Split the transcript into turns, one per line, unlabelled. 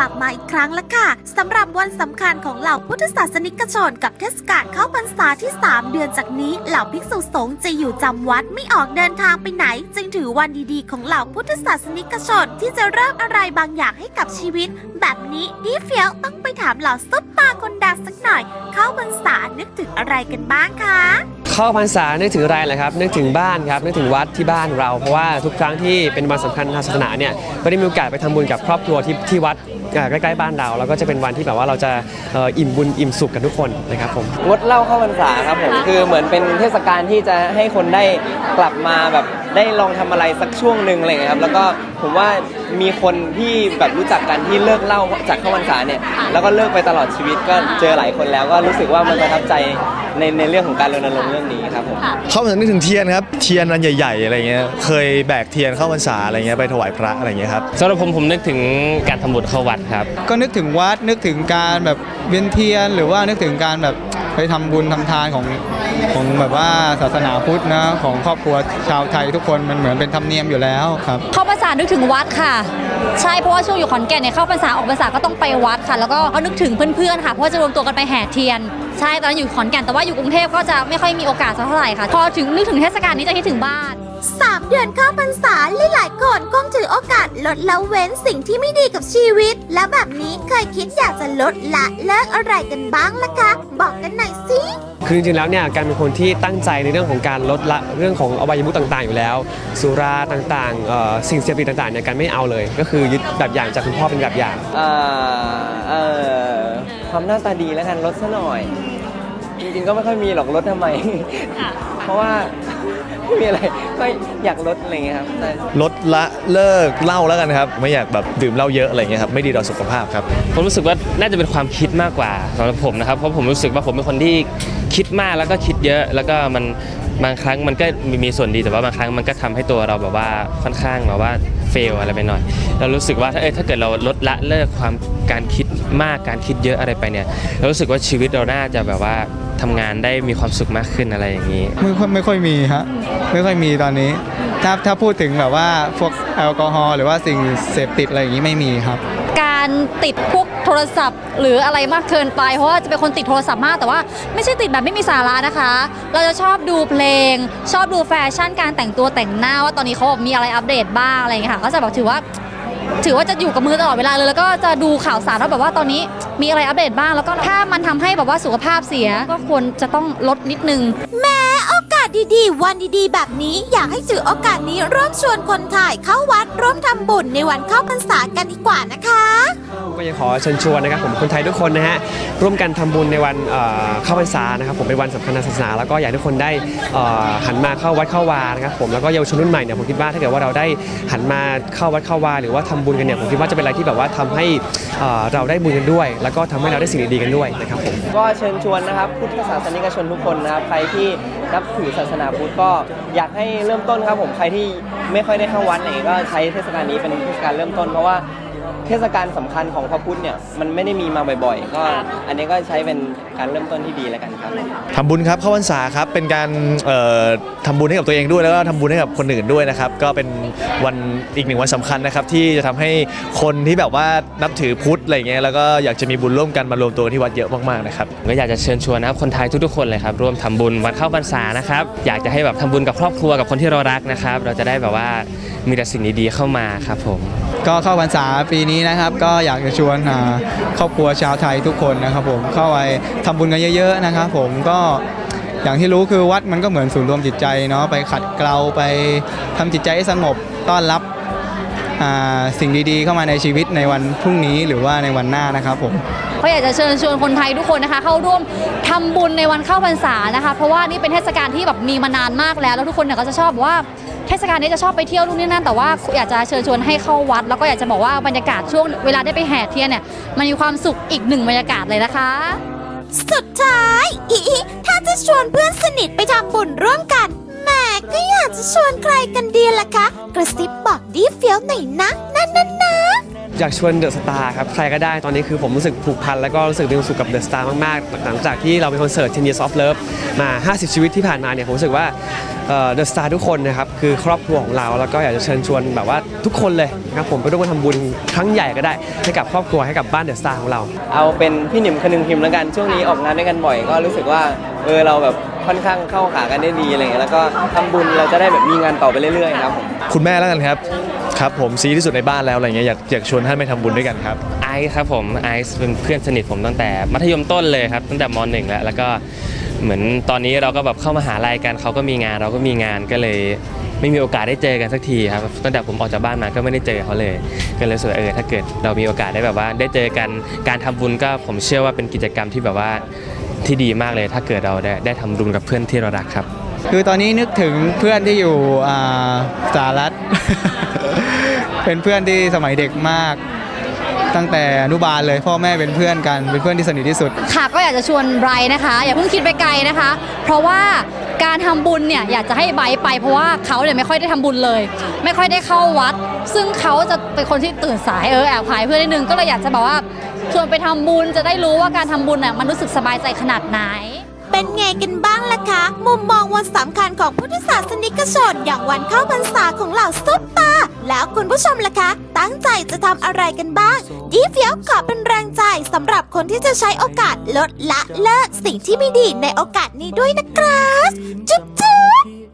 กลับมาอีกครั้งแล้วค่ะสำหรับวันสำคัญของเหล่าพุทธศาสนิกชนกับเทศกาลเข้าพรรษาที่ 3 เดือนจากนี้ เหล่าภิกษุสงฆ์จะอยู่จำวัดไม่ออกเดินทางไปไหน จึงถือวันดีๆ ของเหล่าพุทธศาสนิกชนที่จะเริ่มอะไรบางอย่างให้กับชีวิต แบบนี้ดีเฟียวต้องไปถามเหล่าซุปตาคนดังสักหน่อย เข้าพรรษานึกถึงอะไรกันบ้างคะ
เข้าพรรษานึกถึงอะไรเหรอครับนึกถึงบ้านครับนึกถึงวัดที่บ้านเราเพราะว่าทุกครั้งที่เป็นวันสำคัญทางศาสนาเนี่ยก็ได้มีโอกาสไปทำบุญกับครอบครัวที่ที่วัดใกล้ๆบ้านเราแล้วก็จะเป็นวันที่แบบว่าเราจะเอ่ออิ่มบุญอิ่มสุขกันทุกคนนะครับผม
งดเหล้าเข้าพรรษาครับผมคือเหมือนเป็นเทศกาลที่จะให้คนได้กลับมาแบบได้ลองทำอะไรสักช่วงหนึ่งอะไรอย่างเงี้ยครับแล้วก็ผมว่า มีคนที่แบบรู้จักกันที่เลิกเหล้าจากเข้าพรรษาเนี่ยแล้วก็เลิกไปตลอดชีวิตก็เจอหลายคนแล้วก็รู้สึกว่ามันประทับใจในในเรื่องของการรณรงค์เรื่องนี้ครับผม
เข้าพรรษานึกถึงเทียนครับเทียนอันใหญ่ๆอะไรเงี้ยเคยแบกเทียนเข้าพรรษาอะไรเงี้ยไปถวายพระอะไรเงี้ยครับ
สำหรับผมผมนึกถึงการทำบุญเข้าวัดครับ
ก็นึกถึงวัดนึกถึงการแบบเวียนเทียน หรือว่านึกถึงการแบบไปทำบุญทำทานของของแบบว่าศาสนาพุทธนะของครอบครัวชาวไทยทุกคนมันเหมือนเป็นธรรมเนียมอยู่แล้วครับ
เข้าพรรษานึกถึงวัดค่ะใช่เพราะว่าช่วงอยู่ขอนแก่นเนี่ยเข้าพรรษาออกพรรษาก็ต้องไปวัดค่ะ แล้วก็ก็นึกถึงเพื่อนๆค่ะเพราะว่าจะรวมตัวกันไปแห่เทียน ใช่ตอนนั้นอยู่ขอนแก่นแต่ว่าอยู่กรุงเทพก็จะไม่ค่อยมีโอกาสสักเท่าไหร่ค่ะ พอถึงนึกถึงเทศกาลนี้จะคิดถึงบ้าน
สามเดือนเข้าพรรษาหลายๆคนคงถือโอกาสลดละเว้นสิ่งที่ไม่ดีกับชีวิต แล้วแบบนี้เคยคิดอยากจะลดละเลิกอะไรกันบ้างล่ะคะ บอกกันหน่อยสิ
คือจริงๆแล้วเนี่ยการเป็นคนที่ตั้งใจในเรื่องของการลดละเรื่องของอบายมุขต่างๆ อยู่แล้ว สุราต่างๆเอ่อสิ่งเสพติดต่างๆเนี่ยการไม่เอาเลย ก็คือยึดแบบอย่างจากคุณพ่อเป็นแบบอย่าง
เอ่อเอ่อความหน้าตาดีแล้วกันลดซะหน่อย จริงๆก็ไม่ค่อยมีหรอกลดทำไม เพราะว่า ไม่มีอะไรก็อยากลดอะไรเงี้ยครับแต่
ลดละเลิกเหล้าแล้วกันครับ ไม่อยากแบบดื่มเหล้าเยอะอะไรเงี้ยครับไม่ดีต่อสุขภาพครับ
ผมรู้สึกว่าน่าจะเป็นความคิดมากกว่าสำหรับผมนะครับเพราะผมรู้สึกว่าผมเป็นคนที่คิดมากแล้วก็คิดเยอะ แล้วก็มัน บางครั้งมันก็มีส่วนดีแต่ว่าบางครั้งมันก็ทำให้ตัวเราแบบว่าค่อนข้างแบบว่าเฟลอะไรไปหน่อย เรารู้สึกว่าถ้าเอยถ้าเกิดเราลดละเลิกความการคิดมากการคิดเยอะอะไรไปเนี่ยเรารู้สึกว่าชีวิตเราน่าจะแบบว่าทำงานได้มีความสุขมากขึ้นอะไรอย่างนี้
ไม่ค่อยไม่ค่อยมีฮะไม่ค่อยมีตอนนี้ถ้าถ้าพูดถึงแบบว่าพวกแอลกอฮอล์หรือว่าสิ่งเสพติดอะไรอย่างนี้ไม่มีครับ
การติดพวกโทรศัพท์ หรืออะไรมากเกินไป เพราะว่าจะเป็นคนติดโทรศัพท์มากแต่ว่าไม่ใช่ติดแบบไม่มีสาระนะคะ เราจะชอบดูเพลง ชอบดูแฟชั่นการแต่งตัวแต่งหน้าว่าตอนนี้เขาแบบมีอะไรอัปเดตบ้างอะไรอย่างเงี้ยค่ะก็จะแบบถือว่า ถือว่าจะอยู่กับมือตลอดเวลาเลยแล้วก็จะดูข่าวสารว่าแบบว่าตอนนี้มีอะไรอัปเดตบ้างแล้วก็ถ้ามันทำให้แบบว่าสุขภาพเสีย ก็ควรจะต้องลดนิดนึง
แม สดีๆ วันดีๆ แบบนี้อยากให้ถือโอกาสนี้ร่วมชวนคนไทยเข้าวัดร่วมทำบุญในวันเข้าพรรษากันดีกว่านะคะ
ก็ยังขอเชิญชวนนะครับผมคนไทยทุกคนนะฮะร่วมกันทำบุญในวันเอ่อเข้าพรรษานะครับผมเป็นวันสำคัญทางศาสนา แล้วก็อยากให้ทุกคนได้เอ่อหันมาเข้าวัดเข้าวานะครับผมแล้วก็เยาวชนรุ่นใหม่เนี่ยผมคิดว่าถ้าเกิดว่าเราได้หันมาเข้าวัดเข้าวา หรือว่าทำบุญกันเนี่ยผมคิดว่าจะเป็นอะไรที่แบบว่าทำให้เอ่อเราได้บุญกันด้วย แล้วก็ทำให้เราได้สิ่งดีๆกันด้วยนะครับผม
ก็เชิญชวนนะครับพุทธศาสนิกชนทุกคนนะครับใครที่นับถือศาสนาพุทธก็อยากให้เริ่มต้นครับผมใครที่ไม่ค่อยได้เข้าวัดเนี่ยก็ใช้เทศกาลนี้เป็นเทศกาลเริ่มต้นเพราะว่า เทศกาลสำคัญของพระพุทธเนี่ยมันไม่ได้มีมาบ่อยๆ ก็อันนี้ก็ใช้เป็นการเริ่มต้นที่ดีแล้วกันครับ
ทำบุญครับเข้าพรรษาครับเป็นการเอ่อทำบุญให้กับตัวเองด้วยแล้วก็ทำบุญให้กับคนอื่นด้วยนะครับ ก็เป็นวันอีกหนึ่งวันสำคัญนะครับ ที่จะทำให้คนที่แบบว่านับถือพุทธอะไรเงี้ยแล้วก็อยากจะมีบุญร่วมกันมารวมตัวที่วัดเยอะมากๆนะครับ
ก็อยากจะเชิญชวนนะครับคนไทยทุกๆคนเลยครับร่วมทำบุญวันเข้าพรรษานะครับ อยากจะให้แบบทำบุญกับครอบครัวกับคนที่เรารักนะครับ เราจะได้แบบว่า มีแต่สิ่งดีๆเข้ามาครับผม
ก็เข้าพรรษาปีนี้นะครับ ก็อยากจะชวนอ่าครอบครัวชาวไทยทุกคนนะครับ ผมเข้าไปทำบุญกันเยอะ ๆนะครับ ผมก็อย่างที่รู้คือวัดมันก็เหมือนศูนย์รวมจิตใจเนาะไปขัดเกลาไปทำจิตใจให้สงบต้อนรับอ่าสิ่งดีๆ เข้ามาในชีวิตในวันพรุ่งนี้หรือว่าในวันหน้านะครับผม
ก็อยากจะเชิญชวนคนไทยทุกคนนะคะ เข้าร่วมทำบุญในวันเข้าพรรษานะคะ เพราะว่านี่เป็นเทศกาลที่แบบมีมานานมากแล้ว แล้วทุกคนเนี่ยก็จะชอบบอกว่า เทศกาลนี้จะชอบไปเที่ยวนู่นนี่นั่นแต่ว่าอยากจะเชิญชวนให้เข้าวัด แล้วก็อยากจะบอกว่าบรรยากาศช่วงเวลาได้ไปแห่เทียนเนี่ยมันมีความสุขอีกหนึ่งบรรยากาศเลยนะคะ
สุดท้ายอีถ้าจะชวนเพื่อนสนิทไปทำบุญร่วมกันแหม่ก็อยากจะจะชวนใครกันดีล่ะคะ กระซิบบอกดีเฟี้ยวหน่อยนะนั่นนั่นนะ
อยากชวนเดอะสตาร์ครับใครก็ได้ตอนนี้คือผมรู้สึกผูกพันแล้วก็รู้สึกมีความสุขกับเดอะสตาร์มากๆ หลังจากที่เราเป็นคอนเสิร์ต 10 Years of Love มา 50 ชีวิตที่ผ่านมาเนี่ยผมรู้สึกว่าเดอะสตาร์ทุกคนนะครับคือครอบครัวของเราแล้วก็อยากจะเชิญชวนแบบว่าทุกคนเลยนะครับผมไปร่วมกันทำบุญครั้งใหญ่ก็ได้ให้กับครอบครัวให้กับบ้านเดอะสตาร์ของเรา
เอาเป็นพี่หนิมคนึงพิมพ์แล้วกันช่วงนี้ออกงานด้วยกันบ่อยก็รู้สึกว่าเออเราแบบค่อนข้างเข้าขากันได้ดีอะไรเงี้ยแล้วก็ทำบุญเราจะได้แบบมีงานต่อไปเรื่อยๆครับผม
คุณแม่แล้วกันครับ ครับผมซีที่สุดในบ้านแล้วอะไรเงี้ยอยากอยากชวนท่านไปทำบุญด้วยกันครับ
ไอซ์ครับผมไอซ์เป็นเพื่อนสนิทผมตั้งแต่มัธยมต้นเลยครับ ตั้งแต่มหนึ่งแล้วแล้วก็เหมือนตอนนี้เราก็แบบเข้ามาหาลัยกันเขาก็มีงานเราก็มีงานก็เลย ไม่มีโอกาสได้เจอกันสักทีครับตั้งแต่ผมออกจากบ้านมาก็ไม่ได้เจอเขาเลยก็เลยรู้สึกว่าเออถ้าเกิดเรามีโอกาสได้แบบว่า ได้เจอกันการทำบุญก็ผมเชื่อว่าเป็นกิจกรรมที่แบบว่าที่ดีมากเลย ถ้าเกิดเราได้ได้ทำบุญกับเพื่อนที่เรารักครับ
คือตอนนี้นึกถึงเพื่อนที่อยู่อ่าสหรัฐ เป็นเพื่อนที่สมัยเด็กมาก ตั้งแต่อนุบาลเลยพ่อแม่เป็นเพื่อนกันเป็นเพื่อนที่สนิทที่สุด
ค่ะก็อยากจะชวนไบรท์นะคะ อย่าเพิ่งคิดไปไกลนะคะ เพราะว่าการทำบุญเนี่ยอยากจะให้ไบรท์ไปเพราะว่าเขาเนี่ยไม่ค่อยได้ทำบุญเลย ไม่ค่อยได้เข้าวัด ซึ่งเขาจะเป็นคนที่ตื่นสายเออแอบขายเพื่อนนิดนึงก็เลยอยากจะบอกว่าชวนไปทำบุญจะได้รู้ว่าการทำบุญเนี่ยมันรู้สึกสบายใจขนาดไหน
เป็นไงกันบ้างล่ะคะ มุมมองวันสำคัญของพุทธศาสนิกชนอย่างวันเข้าพรรษาของเหล่าซุปตา แล้วคุณผู้ชมล่ะคะ ตั้งใจจะทำอะไรกันบ้าง ดีเฟียวขอเป็นแรงใจสำหรับคนที่จะใช้โอกาสลดละเลิกสิ่งที่ไม่ดีในโอกาสนี้ด้วยนะครับ จุ๊บจุ๊บ